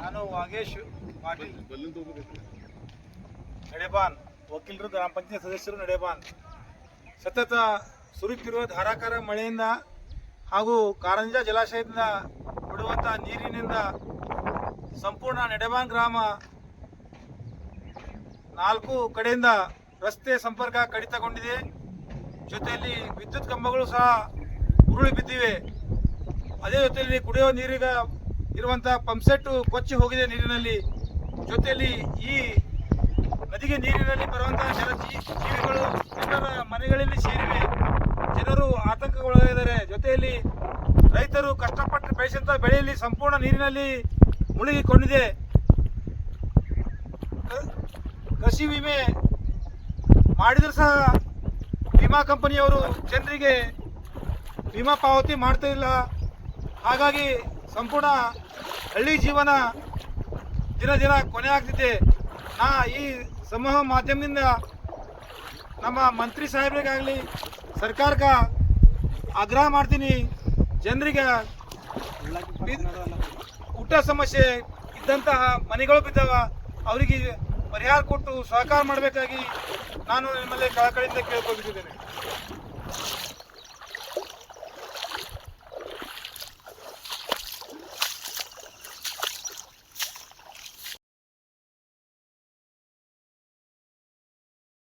ನಾನು ವಾಗೇಶ್ ಪಾಟೀಲ್. ನಡೆಬಾನ್. ವಕೀಲರು, ಗ್ರಾಮ ಪಂಚಾಯತ್ ಸದಸ್ಯರು ನಡೆಬಾನ್. ಸತತ ಸುರಿಯುತ್ತಿರುವ ಧಾರಾಕಾರ ಮಳೆಯಿಂದ ಹಾಗೂ ಕಾರಂಜ ಜಲಾಶಯದಿಂದ ಬಿಡುವಂಥ ನೀರಿನಿಂದ ಸಂಪೂರ್ಣ ನಡೆಬಾನ್ ಗ್ರಾಮ ನಾಲ್ಕು ಕಡೆಯಿಂದ ರಸ್ತೆ ಸಂಪರ್ಕ ಕಡಿತಗೊಂಡಿದೆ. ಜೊತೆಯಲ್ಲಿ ವಿದ್ಯುತ್ ಕಂಬಗಳು ಸಹ ಉರುಳಿ ಬಿದ್ದಿವೆ. ಅದೇ ಜೊತೆಯಲ್ಲಿ ಕುಡಿಯುವ ನೀರಿಗ ಇರುವಂತಹ ಪಂಪ್ಸೆಟ್ ಕೊಚ್ಚಿ ಹೋಗಿದೆ ನೀರಿನಲ್ಲಿ. ಜೊತೆಯಲ್ಲಿ ಈ ನದಿಗೆ ನೀರಿನಲ್ಲಿ ಬರುವಂತಹ ಜನ ಜೀವಿಗಳು ಜನರ ಮನೆಗಳಲ್ಲಿ ಸೇರಿವೆ. ಜನರು ಆತಂಕಗೊಳಗಾಗಿದ್ದಾರೆ. ಜೊತೆಯಲ್ಲಿ ರೈತರು ಕಷ್ಟಪಟ್ಟು ಬೆಳೆಸಿದಂಥ ಬೆಳೆಯಲ್ಲಿ ಸಂಪೂರ್ಣ ನೀರಿನಲ್ಲಿ ಮುಳುಗಿಕೊಂಡಿದೆ. ಕೃಷಿ ವಿಮೆ ಮಾಡಿದರೂ ಸಹ ವಿಮಾ ಕಂಪನಿಯವರು ಜನರಿಗೆ ವಿಮಾ ಪಾವತಿ ಮಾಡ್ತಾ ಇಲ್ಲ. ಹಾಗಾಗಿ ಸಂಪೂರ್ಣ ಹಳ್ಳಿ ಜೀವನ ದಿನ ದಿನ ಕೊನೆ ಆಗ್ತಿದೆ. ನಾ ಈ ಸಮೂಹ ಮಾಧ್ಯಮದಿಂದ ನಮ್ಮ ಮಂತ್ರಿ ಸಾಹೇಬ್ರಿಗಾಗಲಿ, ಸರ್ಕಾರಕ್ಕೆ ಆಗ್ರಹ ಮಾಡ್ತೀನಿ. ಜನರಿಗೆ ಊಟ ಸಮಸ್ಯೆ ಇದ್ದಂತಹ ಮನೆಗಳು ಬಿದ್ದಾವ ಅವರಿಗೆ ಪರಿಹಾರ ಕೊಟ್ಟು ಸಹಕಾರ ಮಾಡಬೇಕಾಗಿ ನಾನು ನಿಮ್ಮಲ್ಲಿ ಕಳಕಳಿಯಿಂದ ಕೇಳ್ಕೊಳ್ತಿದ್ದೇನೆ